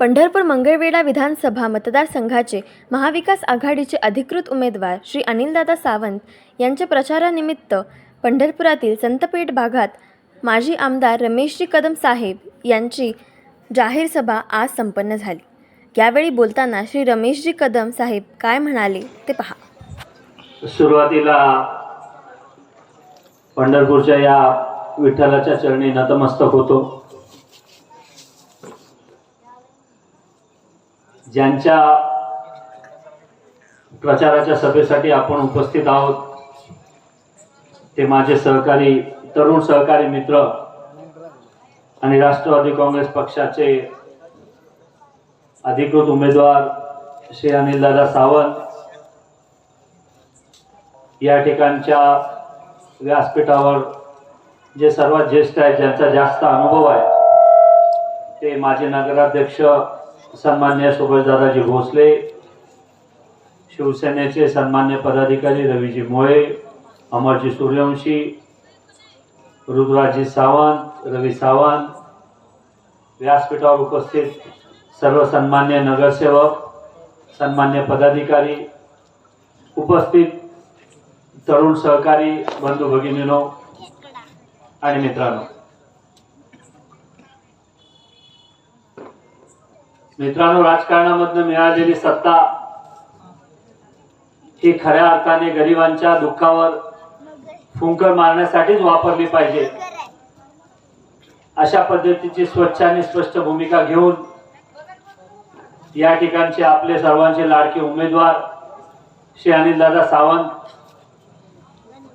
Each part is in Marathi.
पंढरपूर मंगळवेढा विधानसभा मतदारसंघाचे महाविकास आघाडीचे अधिकृत उमेदवार श्री अनिलदादा सावंत यांच्या प्रचारानिमित्त पंढरपुरातील संतपेठ भागात माजी आमदार रमेशजी कदम साहेब यांची जाहीर सभा आज संपन्न झाली. यावेळी बोलताना श्री रमेशजी कदम साहेब काय म्हणाले ते पहा. सुरुवातीला पंढरपूरच्या या विठ्ठलाच्या चरणी नतमस्तक होतो. ज्यांच्या प्रचाराच्या सभेसाठी आपण उपस्थित आहोत ते माझे सहकारी तरुण सहकारी मित्र आणि राष्ट्रवादी काँग्रेस पक्षाचे अधिकृत उमेदवार श्री अनिलदादा सावंत या ठिकाणच्या व्यासपीठावर जे सर्वात ज्येष्ठ आहेत ज्यांचा जास्त अनुभव आहे ते माजी नगराध्यक्ष सन्मान्य सुभाषदादाजी भोसले शिवसेनेचे सन्मान्य पदाधिकारी रवीजी मोळे अमरजी सूर्यवंशी रुद्राजी सावंत रवी सावंत व्यासपीठावर उपस्थित सर्व सन्मान्य नगरसेवक सन्मान्य पदाधिकारी उपस्थित तरुण सहकारी बंधू भगिनीनो आणि मित्रांनो. मित्रांनो राजकारणामधनं मिळालेली सत्ता ही खऱ्या अर्थाने गरिबांच्या दुःखावर फुंकर मारण्यासाठीच वापरली पाहिजे. अशा पद्धतीची स्वच्छ आणि स्पष्ट भूमिका घेऊन या ठिकाणचे आपले सर्वांचे लाडके उमेदवार श्री अनिलदादा सावंत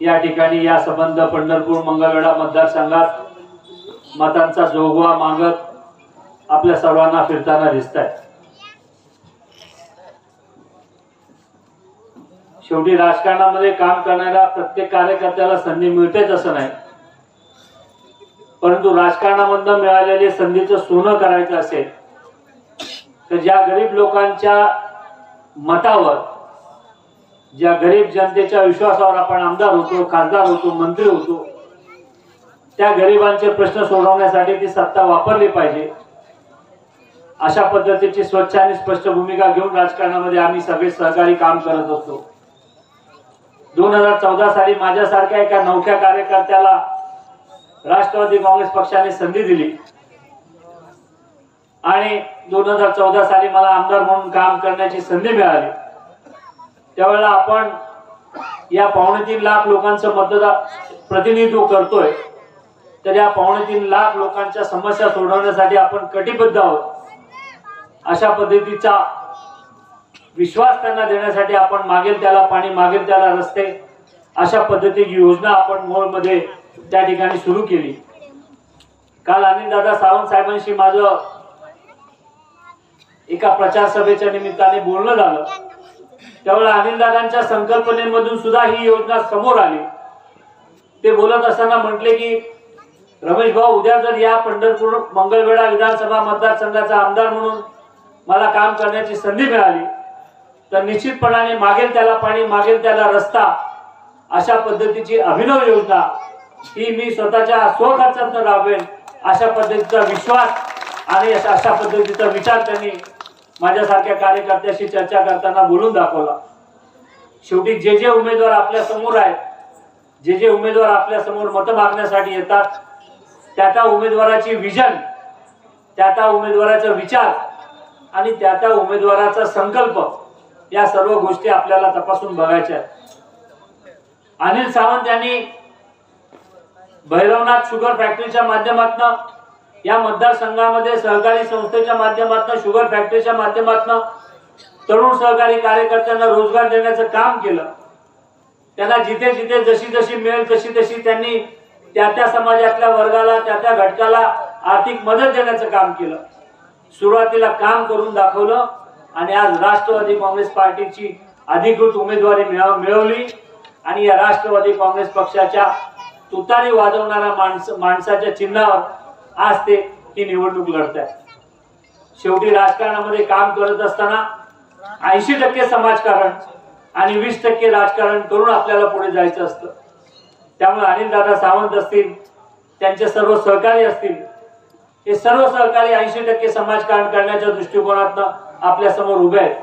या ठिकाणी या संबंध पंढरपूर मंगळवेढा मतदारसंघात मतांचा जोगवा मागत आपल्या सर्वांना फिरताना दिसत आहेत शेवटी राजकारणामध्ये काम करणाऱ्या प्रत्येक कार्यकर्त्याला संधी मिळतेच असं नाही. परंतु राजकारणामधनं मिळालेली संधीचं सोनं करायचं असेल तर ज्या गरीब लोकांच्या मतावर ज्या गरीब जनतेच्या विश्वासावर आपण आमदार होतो खासदार होतो मंत्री होतो त्या गरिबांचे प्रश्न सोडवण्यासाठी ती सत्ता वापरली पाहिजे. अशा पद्धतीची स्वच्छ आणि स्पष्ट भूमिका घेऊन राजकारणामध्ये आम्ही सगळे सहकारी काम करत असतो. दोन हजार चौदा साली माझ्यासारख्या एका नवख्या कार्यकर्त्याला राष्ट्रवादी काँग्रेस पक्षाने संधी दिली. आणि दोन हजार चौदा साली मला आमदार म्हणून काम करण्याची संधी मिळाली. त्यावेळेला आपण या पावणे तीन लाख लोकांचं मतदार प्रतिनिधित्व करतोय तर या पावणे तीन लाख लोकांच्या समस्या सोडवण्यासाठी आपण कटिबद्ध आहोत. अशा पद्धतीचा विश्वास त्यांना देण्यासाठी आपण मागेल त्याला पाणी मागेल त्याला रस्ते अशा पद्धतीची योजना आपण मोहोळमध्ये त्या ठिकाणी सुरू केली. काल अनिलदादा सावंत साहेबांशी माझं एका प्रचार सभेच्या निमित्ताने बोलणं झालं. त्यावेळेला अनिलदादांच्या संकल्पनेमधून सुद्धा ही योजना समोर आली. ते बोलत असताना म्हटले की रमेश भाऊ उद्या जर या पंढरपूर मंगळवेढा विधानसभा मतदारसंघाचा आमदार म्हणून मला काम करण्याची संधी मिळाली. तर निश्चितपणाने मागेल त्याला पाणी मागेल त्याला रस्ता अशा पद्धतीची अभिनव योजना ही मी स्वतःच्या स्वखर्चातून राबवेन अशा पद्धतीचा विश्वास आणि अशा अशा पद्धतीचा विचार त्यांनी माझ्यासारख्या कार्यकर्त्याशी चर्चा करताना बोलून दाखवला. शेवटी जे जे उमेदवार आपल्यासमोर आहेत जे जे उमेदवार आपल्यासमोर मत मागण्यासाठी येतात त्या त्या उमेदवाराची विजन त्या त्या उमेदवाराचा विचार आणि त्या त्या उमेदवाराचा संकल्प या सर्व गोष्टी आपल्याला तपासून बघायच्या आहेत. अनिल सावंत यांनी भैरवनाथ शुगर फॅक्टरीच्या माध्यमातून या मतदारसंघामध्ये सहकारी संस्थेच्या माध्यमातून शुगर फॅक्टरीच्या माध्यमातून तरुण सहकारी कार्यकर्त्यांना रोजगार देण्याचं काम केलं. त्यांना जिथे जिथे जशी जशी मिळेल तशी तशी त्यांनी त्या त्या समाजातल्या वर्गाला त्या त्या घटकाला आर्थिक मदत देण्याचं काम केलं. सुरुवातीला काम करून दाखवलं आणि आज राष्ट्रवादी काँग्रेस पार्टीची अधिकृत उमेदवारी मिळवली. आणि या राष्ट्रवादी काँग्रेस पक्षाच्या तुतारी वाजवणाऱ्या माणस माणसाच्या चिन्हावर आज ते ही निवडणूक लढत आहे शेवटी राजकारणामध्ये काम करत असताना ऐंशी टक्के समाजकारण आणि वीस टक्के राजकारण करून आपल्याला पुढे जायचं असतं. त्यामुळे अनिल दादा सावंत असतील त्यांचे सर्व सहकारी असतील हे सर्व सहकारी ऐंशी टक्के समाजकारण करण्याच्या दृष्टिकोनातनं आपल्यासमोर उभे आहेत.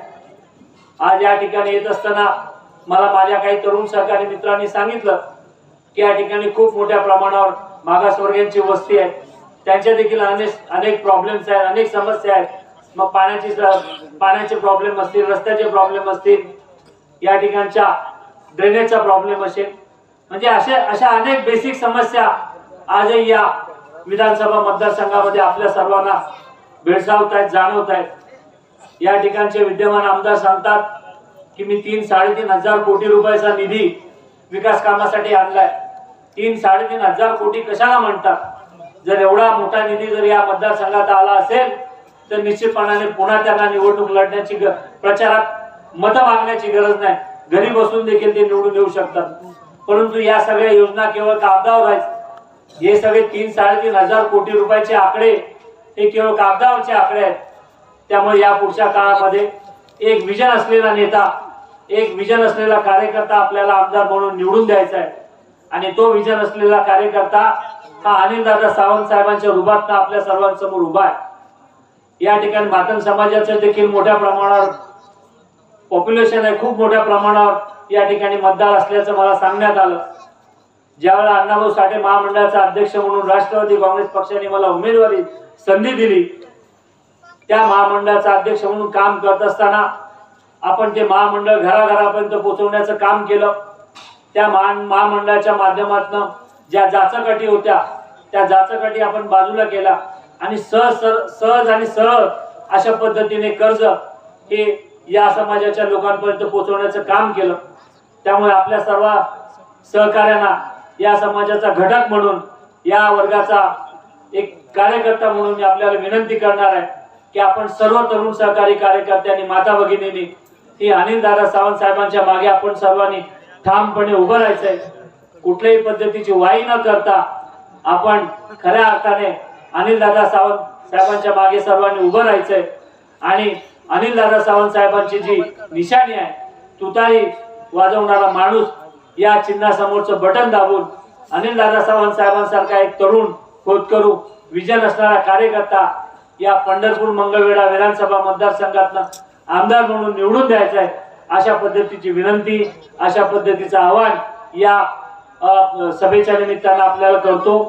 आज या ठिकाणी येत असताना मला माझ्या काही तरुण सहकारी मित्रांनी सांगितलं की या ठिकाणी खूप मोठ्या प्रमाणावर मागासवर्गीयांची वस्ती आहे. त्यांच्या देखील अनेक अनेक प्रॉब्लेम्स आहेत अनेक समस्या आहेत. मग पाण्याची पाण्याचे प्रॉब्लेम असतील रस्त्याचे प्रॉब्लेम असतील या ठिकाणच्या ड्रेनेजचा प्रॉब्लेम असेल. म्हणजे अशा अशा अनेक बेसिक समस्या आजही या विधानसभा मतदारसंघामध्ये आपल्या सर्वांना भेडसावत आहेत जाणवत आहेत या ठिकाणचे विद्यमान आमदार सांगतात की मी तीन साडेतीन हजार कोटी रुपयाचा निधी विकास कामासाठी आणलाय. तीन साडेतीन हजार कोटी कशाला म्हणतात? जर एवढा मोठा निधी जर या मतदारसंघात आला असेल तर निश्चितपणाने पुन्हा त्यांना निवडणूक लढण्याची प्रचारात मतं मागण्याची गरज नाही. घरी बसून देखील ते निवडून येऊ शकतात. परंतु या सगळ्या योजना केवळ कागदावर आहेत. हे सगळे तीन साडेतीन हजार कोटी रुपयाचे आकडे हे केवळ कागदावरचे आकडे आहेत. त्यामुळे या पुढच्या काळामध्ये एक विजन असलेला नेता एक विजन असलेला कार्यकर्ता आपल्याला आमदार म्हणून निवडून द्यायचा आहे. आणि तो विजन असलेला कार्यकर्ता हा अनिलदादा सावंत साहेबांच्या रूपात आपल्या सर्वांसमोर उभा आहे. या ठिकाणी मातन समाजाचं देखील मोठ्या प्रमाणावर पॉप्युलेशन आहे. खूप मोठ्या प्रमाणावर या ठिकाणी मतदार असल्याचं मला सांगण्यात आलं. ज्यावेळेला अण्णाभाऊ साठे महामंडळाचा अध्यक्ष म्हणून राष्ट्रवादी काँग्रेस पक्षाने मला उमेदवारी संधी दिली त्या महामंडळाचा अध्यक्ष म्हणून काम करत असताना आपण ते महामंडळ घराघरापर्यंत पोहोचवण्याचं काम केलं. त्या महा महामंडळाच्या माध्यमातून ज्या जाचकाठी होत्या त्या जाचकाठी आपण बाजूला केला आणि सहज सहज आणि सरळ अशा पद्धतीने कर्ज हे या समाजाच्या लोकांपर्यंत पोहोचवण्याचं काम केलं. त्यामुळे आपल्या सर्व सहकार्यांना या समाजाचा घटक म्हणून या वर्गाचा एक कार्यकर्ता म्हणून मी आपल्याला विनंती करणार आहे की आपण सर्व तरुण सहकारी कार्यकर्त्यांनी माता भगिनींनी ही अनिल दादा सावंत साहेबांच्या मागे आपण सर्वांनी ठामपणे उभं राहायचंय. कुठल्याही पद्धतीची वाई न करता आपण खऱ्या अर्थाने अनिल दादा सावंत साहेबांच्या मागे सर्वांनी उभं राहायचंय. आणि अनिल दादा सावंत साहेबांची जी निशाणी आहे तुतारी वाजवणारा माणूस या चिन्हासमोरचं बटन दाबून अनिल दादा सावंत साहेबांसारखा एक तरुण खोदकरू विजन असणारा कार्यकर्ता या पंढरपूर मंगळवेढा विधानसभा मतदारसंघातनं आमदार म्हणून निवडून द्यायचा आहे अशा पद्धतीची विनंती अशा पद्धतीचं आव्हान या सभेच्या निमित्तानं आपल्याला करतो.